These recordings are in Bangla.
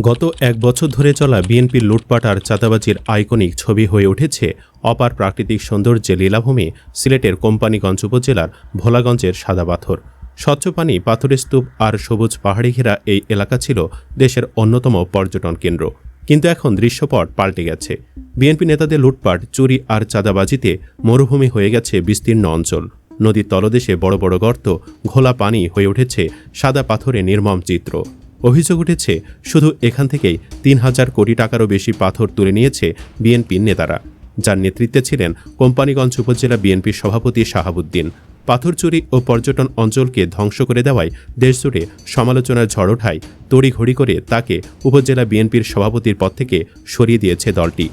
গত এক বছর ধরে চলা বিএনপির লুটপাট আর চাঁদাবাজির আইকনিক ছবি হয়ে উঠেছে অপার প্রাকৃতিক সৌন্দর্যে লীলাভূমি, সিলেটের কোম্পানিগঞ্জ উপজেলার ভোলাগঞ্জের সাদা পাথর। স্বচ্ছ পানি, পাথরের স্তূপ আর সবুজ পাহাড়ি ঘেরা এই এলাকা ছিল দেশের অন্যতম পর্যটন কেন্দ্র। কিন্তু এখন দৃশ্যপট পাল্টে গেছে। বিএনপি নেতাদের লুটপাট, চুরি আর চাঁদাবাজিতে মরুভূমি হয়ে গেছে বিস্তীর্ণ অঞ্চল। নদীর তলদেশে বড় বড় গর্ত, ঘোলা পানি হয়ে উঠেছে সাদা পাথরে নির্মম চিত্র। অভিযোগ উঠেছে, শুধু এখান থেকেই তিন হাজার কোটি টাকারও বেশি পাথর তুলে নিয়েছে বিএনপির নেতারা। যার নেতৃত্বে ছিলেন কোম্পানিগঞ্জ উপজেলা বিএনপির সভাপতি শাহাবুদ্দিন। পাথর চুরি ও পর্যটন অঞ্চলকে ধ্বংস করে দেওয়ায় দেশজুড়ে সমালোচনার ঝড় ওঠায় তড়িঘড়ি করে তাকে উপজেলা বিএনপির সভাপতির পদ থেকে সরিয়ে দিয়েছে দলটি।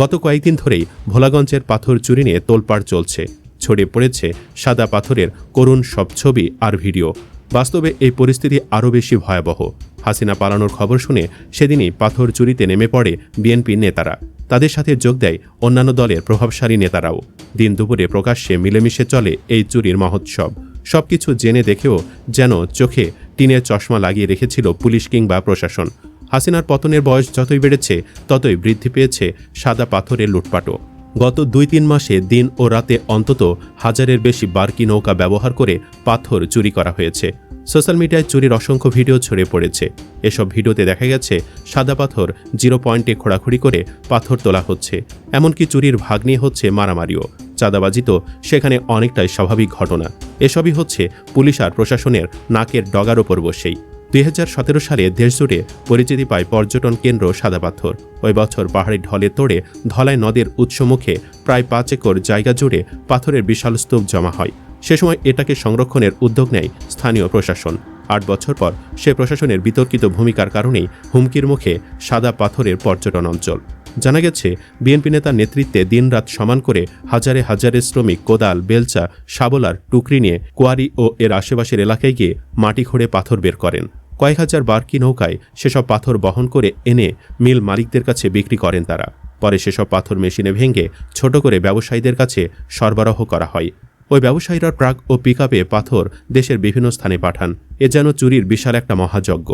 গত কয়েকদিন ধরেই ভোলাগঞ্জের পাথর চুরি নিয়ে তোলপাড় চলছে। ছড়িয়ে পড়েছে সাদা পাথরের করুণ সব ছবি আর ভিডিও। বাস্তবে এই পরিস্থিতি আরও বেশি ভয়াবহ। হাসিনা পালানোর খবর শুনে সেদিনই পাথর চুরিতে নেমে পড়ে বিএনপির নেতারা। তাদের সাথে যোগ দেয় অন্যান্য দলের প্রভাবশালী নেতারাও। দিন দুপুরে প্রকাশ্যে মিলেমিশে চলে এই চুরির মহোৎসব। সবকিছু জেনে দেখেও যেন চোখে টিনের চশমা লাগিয়ে রেখেছিল পুলিশ কিংবা প্রশাসন। হাসিনার পতনের বয়স যতই বেড়েছে, ততই বৃদ্ধি পেয়েছে সাদা পাথরের লুটপাটও। গত দুই তিন মাসে দিন ও রাতে অন্তত হাজারের বেশি বার্কি নৌকা ব্যবহার করে পাথর চুরি করা হয়েছে। সোশ্যাল মিডিয়ায় চুরির অসংখ্য ভিডিও ছড়িয়ে পড়েছে। এসব ভিডিওতে দেখা গেছে, সাদা পাথর, জিরো পয়েন্টে খোঁড়াখুড়ি করে পাথর তোলা হচ্ছে। এমনকি চুরির ভাগ নিয়ে হচ্ছে মারামারিও। চাঁদাবাজি তো সেখানে অনেকটাই স্বাভাবিক ঘটনা। এসবই হচ্ছে পুলিশ আর প্রশাসনের নাকের ডগার ওপর বসেই। দুই হাজার সতেরো সালে দেশজুড়ে পরিচিতি পায় পর্যটন কেন্দ্র সাদা পাথর ওই বছর পাহাড়ি ঢলে তোড়ে ধলাই নদের উৎসমুখে প্রায় পাঁচ একর জায়গা জুড়ে পাথরের বিশাল স্তূপ জমা হয়। সে সময় এটাকে সংরক্ষণের উদ্যোগ নেয় স্থানীয় প্রশাসন। আট বছর পর সে প্রশাসনের বিতর্কিত ভূমিকার কারণেই হুমকির মুখে সাদা পাথরের পর্যটন অঞ্চল। জানা গেছে, বিএনপি নেতার নেতৃত্বে দিনরাত সমান করে হাজারে হাজারে শ্রমিক কোদাল, বেলচা শাবলার টুকরি নিয়ে কোয়ারি ও এর আশেপাশের এলাকায় গিয়ে মাটি খোঁড়ে পাথর বের করেন। কয়েক হাজার বার্কি নৌকায় সেসব পাথর বহন করে এনে মিল মালিকদের কাছে বিক্রি করেন তারা। পরে সেসব পাথর মেশিনে ভেঙে ছোট করে ব্যবসায়ীদের কাছে সরবরাহ করা হয়। ওই ব্যবসায়ীরা ট্রাক ও পিকআপে পাথর দেশের বিভিন্ন স্থানে পাঠান। এ যেন চুরির বিশাল একটা মহাযজ্ঞ।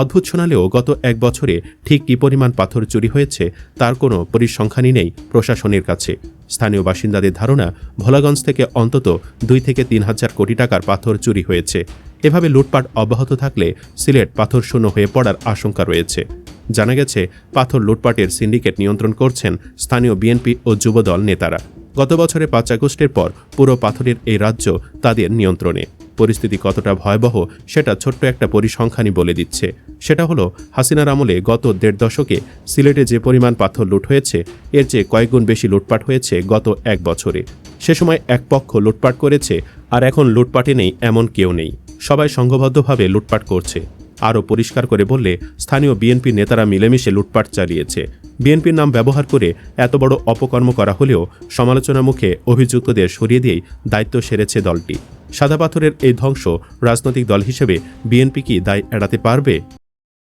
অদ্ভুত শোনালেও গত এক বছরে ঠিক কী পরিমাণ পাথর চুরি হয়েছে তার কোনো পরিসংখ্যানই নেই প্রশাসনের কাছে। স্থানীয় বাসিন্দাদের ধারণা, ভোলাগঞ্জ থেকে অন্তত দুই থেকে তিন হাজার কোটি টাকার পাথর চুরি হয়েছে। এভাবে লুটপাট অব্যাহত থাকলে সিলেট পাথর শূন্য হয়ে পড়ার আশঙ্কা রয়েছে। জানা গেছে, পাথর লুটপাটের সিন্ডিকেট নিয়ন্ত্রণ করছেন স্থানীয় বিএনপি ও যুবদল নেতারা। গত বছরে পাঁচ আগস্টের পর পুরো পাথরের এই রাজ্য তাদের নিয়ন্ত্রণে। পরিস্থিতি কতটা ভয়াবহ, সেটা ছোট্ট একটা পরিসংখ্যানই বলে দিচ্ছে। সেটা হলো, হাসিনার আমলে গত দেড় দশকে সিলেটে যে পরিমাণ পাথর লুট হয়েছে, এর চেয়ে কয়েকগুণ বেশি লুটপাট হয়েছে গত এক বছরে। সে সময় এক পক্ষ লুটপাট করেছে, আর এখন লুটপাটে নেই এমন কেউ নেই। সবাই সংঘবদ্ধভাবে লুটপাট করছে। আরও পরিষ্কার করে বললে, স্থানীয় বিএনপি নেতারা মিলেমিশে লুটপাট চালিয়েছে। বিএনপির নাম ব্যবহার করে এত বড় অপকর্ম করা হলেও সমালোচনা মুখে অভিযুক্তদের সরিয়ে দিয়েই দায়িত্ব সেরেছে দলটি। সাদা পাথরের এই ধ্বংস রাজনৈতিক দল হিসেবে বিএনপি কি দায় এড়াতে পারবে?